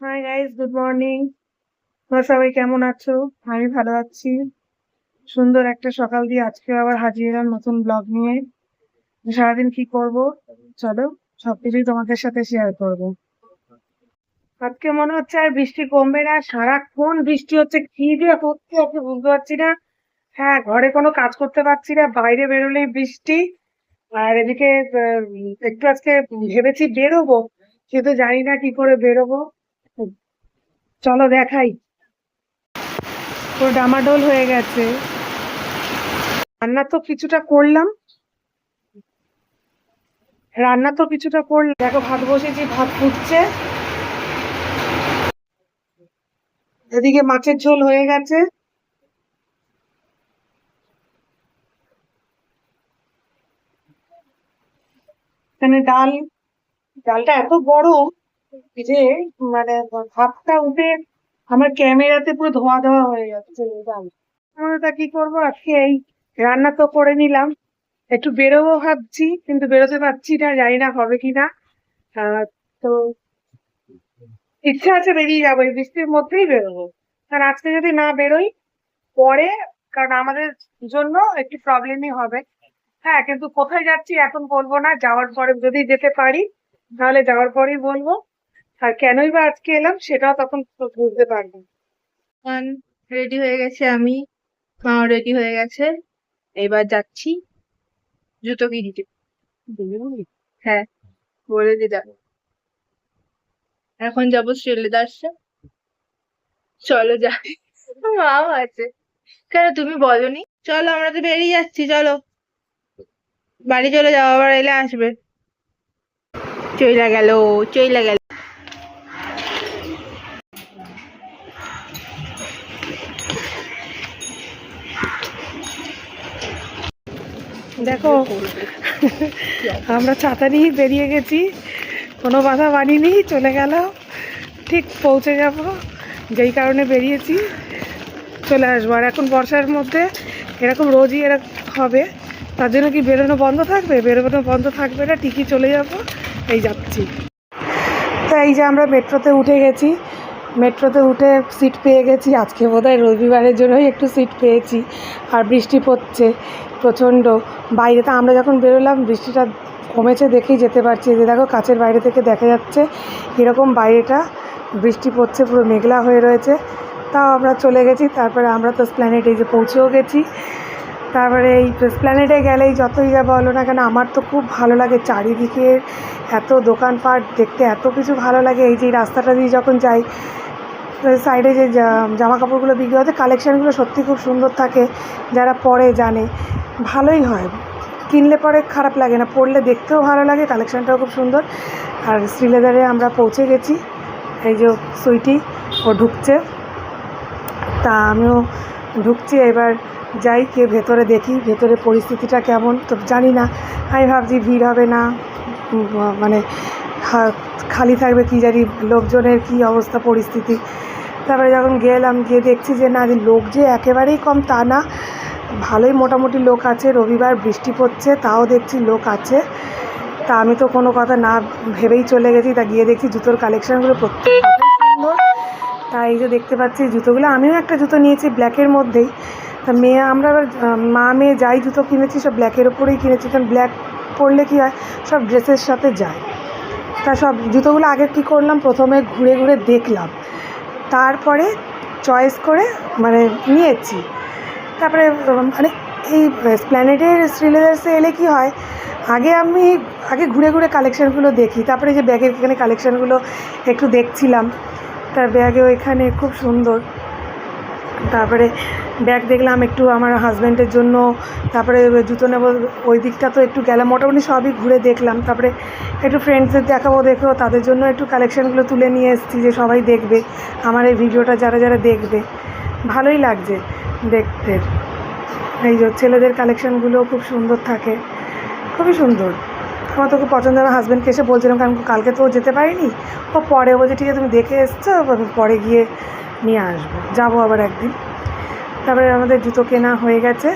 Hi guys good morning তোমরা সবাই কেমন আছো? আমি ভালো আছি। সুন্দর একটা সকাল দিয়ে আজকে আবার হাজির এলাম নতুন ব্লগ নিয়ে। সারাদিন কি করব? চলো, সবকিছুই তোমাদের সাথে শেয়ার করব। আজকে মনে হচ্ছে আর বৃষ্টি কমবে না। সারাক্ষণ বৃষ্টি হচ্ছে। কি যে হচ্ছে আজকে বুঝতে পারছি না। হ্যাঁ ঘরে কোনো কাজ করতে পারছি না। বাইরে বেরোলেই বৃষ্টি। আর এদিকে একটু আজকে ভেবেছি বেরোবো। কিন্তু জানি না কি করে বেরোবো। চলো দেখাই। পুরো ডামাডোল হয়ে গেছে। রান্না তো কিছুটা করলাম। রান্না তো কিছুটা করলাম। দেখো, ভাত বসেছি, ভাত ফুটছে। এদিকে মাছের ঝোল হয়ে গেছে। ডাল, ডালটা এত বড় যে মানে ভাতটা উঠে আমার ক্যামেরাতে পুরো ধোয়া ধোয়া হয়ে যাচ্ছে তা কি করব? আজকে এই রান্না তো করে নিলাম। একটু বেরোবো ভাবছি, কিন্তু বেরোতে পারছি না, জানি না হবে কিনা তো ইচ্ছা আছে বেরিয়ে যাব, এই বৃষ্টির মধ্যেই বেরোবো। কারণ আজকে যদি না বেরোই, পরে, কারণ আমাদের জন্য একটু প্রবলেমই হবে। হ্যাঁ কিন্তু কোথায় যাচ্ছি এখন বলব না, যাওয়ার পরে যদি যেতে পারি, তাহলে যাওয়ার পরেই বলব। আর কেনই বা আজকে এলাম সেটাও তখন বুঝতে পারব। রেডি হয়ে গেছে আমি মাও রেডি হয়ে গেছে। এবার যাচ্ছি জুতো কিনতে। হ্যাঁ বলে দিদা। এখন যাব শ্রীলেদার্সে চলো যাই মাও আছে। কেন তুমি বলনি? চলো আমরা তো বেরিয়ে যাচ্ছি চলো। বাড়ি চলে যাও আবার এলে আসবে। চইলা গেল চইলা গেল। দেখো, আমরা ছাতা নিয়ে বেরিয়ে গেছি। কোনো বাধা বানিনি চলে গেল। ঠিক পৌঁছে যাব, যেই কারণে বেরিয়েছি। চলে আসব। আর এখন বর্ষার মধ্যে এরকম রোজই এরকম হবে, তার জন্য কি বেরোনো বন্ধ থাকবে? বেরোনো বন্ধ থাকবে না, ঠিকই চলে যাব। এই যাচ্ছি। তো এই যে আমরা মেট্রোতে উঠে গেছি। মেট্রোতে উঠে সিট পেয়ে গেছি। আজকে বোধহয় রবিবারের জন্যই একটু সিট পেয়েছি। আর বৃষ্টি পড়ছে প্রচণ্ড। বাইরে তো আমরা যখন বেরোলাম, বৃষ্টিটা কমেছে দেখেই যেতে পারছি। যে দেখো, কাছের বাইরে থেকে দেখা যাচ্ছে এরকম বাইরেটা। বৃষ্টি পড়ছে, পুরো মেঘলা হয়ে রয়েছে। তাও আমরা চলে গেছি। তারপরে আমরা তো স্প্ল্যানেট যে পৌঁছেও গেছি। তারপরে এই প্ল্যানেটে গেলেই যতই যা বলো না কেন, আমার তো খুব ভালো লাগে চারিদিকে এত দোকানপাট, দেখতে এত কিছু ভালো লাগে। এই যে রাস্তাটা দিয়ে যখন যাই সাইডে যে জামা কাপড়গুলো বিক্রি হয় কালেকশানগুলো সত্যি খুব সুন্দর থাকে, যারা পরে জানে। ভালোই হয়। কিনলে পরে খারাপ লাগে না, পরলে দেখতেও ভালো লাগে কালেকশানটাও খুব সুন্দর। আর শ্রীলেদারে আমরা পৌঁছে গেছি। এই যে সুইটি, ও ঢুকছে। তা আমিও ঢুকছি, এবার যাই, কে ভেতরে দেখি, ভেতরে পরিস্থিতিটা কেমন তো জানি না। আমি ভাবছি ভিড় হবে না মানে খালি থাকবে কি জানি লোকজনের কি অবস্থা, পরিস্থিতি। তারপরে যখন গেলাম, গিয়ে দেখছি যে না লোক যে একেবারেই কম তা না। ভালোই মোটামুটি লোক আছে, রবিবার বৃষ্টি পড়ছে, তাও দেখছি লোক আছে। তা আমি তো কোনো কথা না ভেবেই চলে গেছি, তা গিয়ে দেখছি জুতোর কালেকশানগুলো প্রত্যেকটাই সুন্দর তা এই যে দেখতে পাচ্ছি জুতোগুলো। আমিও একটা জুতো নিয়েছি ব্ল্যাকের মধ্যেই। তা মেয়ে, আমরা মা, মেয়ে যাই জুতো কিনেছি, সব ব্ল্যাকের ওপরেই কিনেছি। কারণ ব্ল্যাক পরলে কি হয়, সব ড্রেসের সাথে যায়। তা সব জুতোগুলো আগে কি করলাম? প্রথমে ঘুরে ঘুরে দেখলাম। তারপরে চয়েস করে মানে নিয়েছি। তারপরে মানে এই স্প্ল্যানেটের শ্রীলেদার্সে এলে কি হয়, আগে আমি, আগে ঘুরে ঘুরে কালেকশানগুলো দেখি। তারপরে যে ব্যাগের এখানে কালেকশানগুলো একটু দেখছিলাম। তার ব্যাগেও এখানে খুব সুন্দর। তারপরে ব্যাগ দেখলাম একটু আমার হাজব্যান্ডের জন্য। তারপরে জুতো নেব, ওই দিকটা তো একটু গেলাম। মোটামুটি সবই ঘুরে দেখলাম। তারপরে একটু ফ্রেন্ডসদের দেখাবো দেখেও তাদের জন্য একটু কালেকশানগুলো তুলে নিয়ে এসেছি যে সবাই দেখবে। আমার এই ভিডিওটা যারা যারা দেখবে, ভালোই লাগছে দেখতে। এই যে ছেলেদের কালেকশানগুলোও খুব সুন্দর থাকে। খুবই সুন্দর। আমার তোকে পছন্দ আমার হাজব্যান্ডকে এসে বলছিলাম, কারণ কালকে তো যেতে পারিনি। ও পরে বলছে, ঠিক আছে, তুমি দেখে এসছো আমি পরে গিয়ে নিয়ে আসব। যাব আবার একদিন। তারপরে আমাদের জুতো কেনা হয়ে গেছে,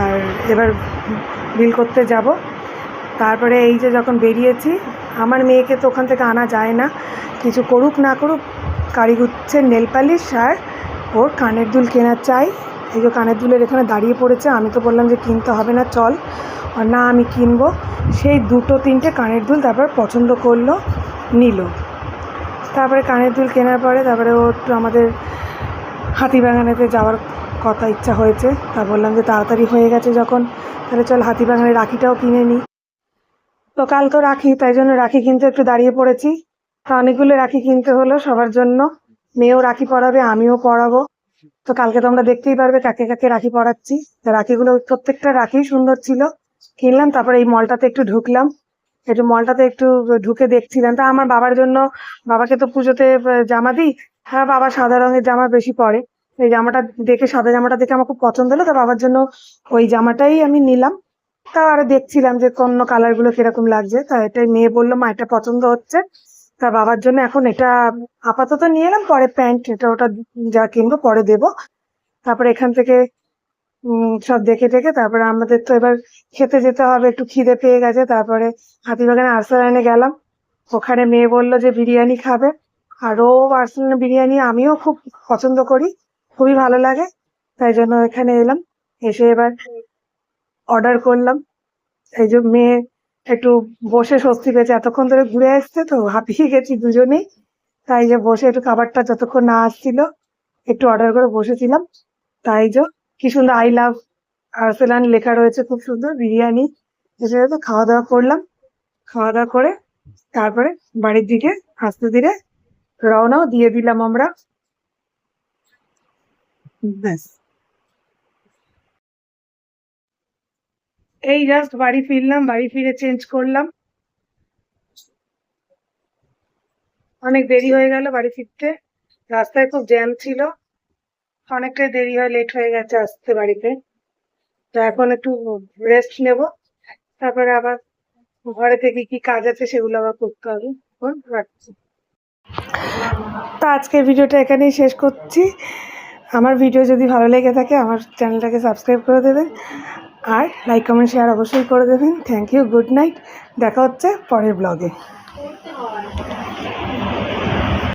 আর এবার বিল করতে যাব। তারপরে এই যে যখন বেরিয়েছি, আমার মেয়েকে তো ওখান থেকে আনা যায় না। কিছু করুক না করুক কারি গুচ্ছের নেল পালিশ আর ওর কানের দুল কেনা চাই। এই যে কানের দুলের এখানে দাঁড়িয়ে পড়েছে, আমি তো বললাম যে কিনতে হবে না, চল। আর না, আমি কিনবো। সেই দুটো তিনটে কানের দুল তারপর পছন্দ করল, নিল। তারপরে কানের দুল কেনার পরে তারপরে ও আমাদের হাতিবাগানেতে যাওয়ার কথা ইচ্ছা হয়েছে। তা বললাম যে তাড়াতাড়ি হয়ে গেছে যখন, তাহলে চল হাতিবাগানে রাখিটাও কিনে নিই। তো কাল তো রাখি, তাই জন্য রাখি কিনতে একটু দাঁড়িয়ে পড়েছি। তা অনেকগুলো রাখি কিনতে হলো সবার জন্য। মেয়েও রাখি পরাবে, আমিও পরাবো। তো কালকে তোমরা দেখতেই পারবে কাকে কাকে রাখি পরাচ্ছি। তা রাখিগুলো প্রত্যেকটা রাখি সুন্দর ছিল। কিনলাম, তারপরে এই মলটাতে একটু ঢুকলাম। একটু মলটাতে একটু ঢুকে দেখছিলাম। তা আমার বাবার জন্য, বাবাকে তো পুজোতে জামা দিই। হ্যাঁ বাবা সাদা রঙের জামা বেশি পরে। এই জামাটা দেখে, সাদা জামাটা দেখে আমার খুব পছন্দ হলো। তা বাবার জন্য ওই জামাটাই আমি নিলাম। তা আর দেখছিলাম যে কোন কালারগুলো কীরকম লাগছে। তা এটাই মেয়ে বলল, মা, এটা পছন্দ হচ্ছে। তা বাবার জন্য এখন এটা আপাতত নিয়ে এলাম, পরে প্যান্ট এটা ওটা যা কিনবো পরে দেবো। তারপরে এখান থেকে সব দেখে টেকে তারপরে আমাদের তো এবার খেতে যেতে হবে, একটু খিদে পেয়ে গেছে, তারপরে হাতিবাগানে আর্সালানে গেলাম। ওখানে মেয়ে বলল যে বিরিয়ানি খাবে, আর ও আর্সালানে বিরিয়ানি আমিও খুব পছন্দ করি, খুবই ভালো লাগে, তাই জন্য এখানে এলাম। এসে এবার অর্ডার করলাম। এই যে মেয়ে একটু বসে স্বস্তি পেয়েছে। এতক্ষণ ধরে ঘুরে আসছে তো, হাঁপিয়ে গেছি দুজনেই। তাই যে বসে একটু খাবারটা যতক্ষণ না আসছিল, একটু অর্ডার করে বসেছিলাম। তাই যে, কি সুন্দর আই লাভ আর্সেলান লেখা রয়েছে, খুব সুন্দর বিরিয়ানি। এসে তো খাওয়া দাওয়া করলাম। খাওয়া দাওয়া করে তারপরে বাড়ির দিকে আস্তে ধীরে রওনাও দিয়ে দিলাম আমরা। ব্যাস। এই জাস্ট বাড়ি ফিরলাম, বাড়ি ফিরে চেঞ্জ করলাম। অনেক দেরি হয়ে গেল বাড়ি ফিরতে। রাস্তায় খুব জ্যাম ছিল। অনেকটাই দেরি হয় লেট হয়ে গেছে আসতে বাড়িতে। তো এখন একটু রেস্ট নেব। তারপরে আবার ঘরে থেকে কি কাজ আছে সেগুলো আবার করতে হবে। রাখছি। তো আজকের ভিডিওটা এখানেই শেষ করছি। আমার ভিডিও যদি ভালো লেগে থাকে, আমার চ্যানেলটাকে সাবস্ক্রাইব করে দেবেন। আর লাইক কমেন্ট শেয়ার অবশ্যই করে দেবেন। থ্যাংক ইউ গুড নাইট দেখা হচ্ছে পরের ব্লগে